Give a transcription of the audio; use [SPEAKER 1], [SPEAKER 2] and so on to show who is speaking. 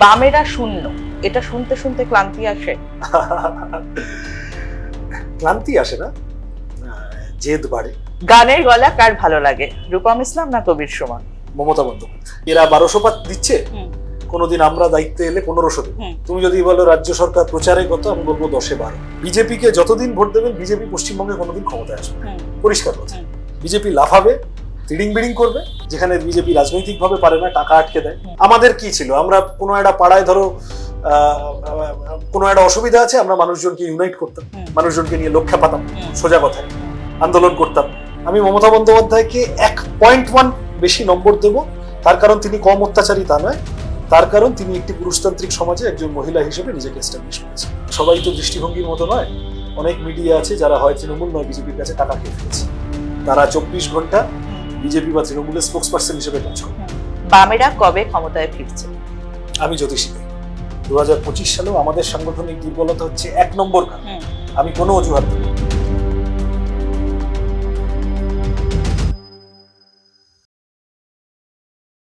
[SPEAKER 1] বামেরা শূন্য। এটা শুনতে শুনতে ক্লান্তি আসে?
[SPEAKER 2] ক্লান্তি আসে না? জেদ বাড়ে।
[SPEAKER 1] গানের গলা কার ভালো লাগে? রূপম ইসলাম না কবির সুমন?
[SPEAKER 2] মমতা বন্দ্যোপাধ্যায়। এরা বারোশো পাত দিচ্ছে। কোনোদিন আমরা দায়িত্বে এলে পনেরোশো দেবো তুমি যদি বলো রাজ্য সরকার প্রচারে কত আমি বলব দশে বারো। বিজেপিকে যতদিন ভোট দেবেন বিজেপি পশ্চিমবঙ্গে কোনোদিন ক্ষমতায় আসবে পরিষ্কার কথা। বিজেপি লাফাবে তিড়িং বিড়িং করবে যেখানে বিজেপি রাজনৈতিক ভাবে পারে না টাকা আটকে দেয়। আমাদের কি ছিল? আমরা কোনো একটা পাড়ায় ধরো কোনো একটা অসুবিধা আছে আমরা মানুষজনকে ইউনাইট করতাম মানুষজনকে নিয়ে লক্ষ্যা পাতাম সোজা কথায়। আন্দোলন করতাম। আমি মমতা বন্দ্যোপাধ্যায়কে এক পয়েন্ট ওয়ান বেশি নম্বর দেব। তার কারণ তিনি কম অত্যাচারী তা নয়। তার কারণ তিনি একটি পুরুষতান্ত্রিক সমাজে একজন মহিলা হিসেবে নিজেকে এস্টাবলিশ করেছেন। সবাই তো দৃষ্টিভঙ্গির মতো নয়। অনেক মিডিয়া আছে যারা হয় তৃণমূল নয় বিজেপির কাছে টাকা খেয়ে ফেলেছে। তারা চব্বিশ ঘণ্টা বিজেপি বা তৃণমূলের স্পোক্স পার্সন হিসেবে কাজ করে
[SPEAKER 1] বামেরা কবে ক্ষমতায় ফিরছে?
[SPEAKER 2] আমি জ্যোতিষী দু হাজার পঁচিশ সালেও আমাদের সাংগঠনিক দুর্বলতা হচ্ছে এক নম্বর কারণ। আমি কোনো অজুহাত।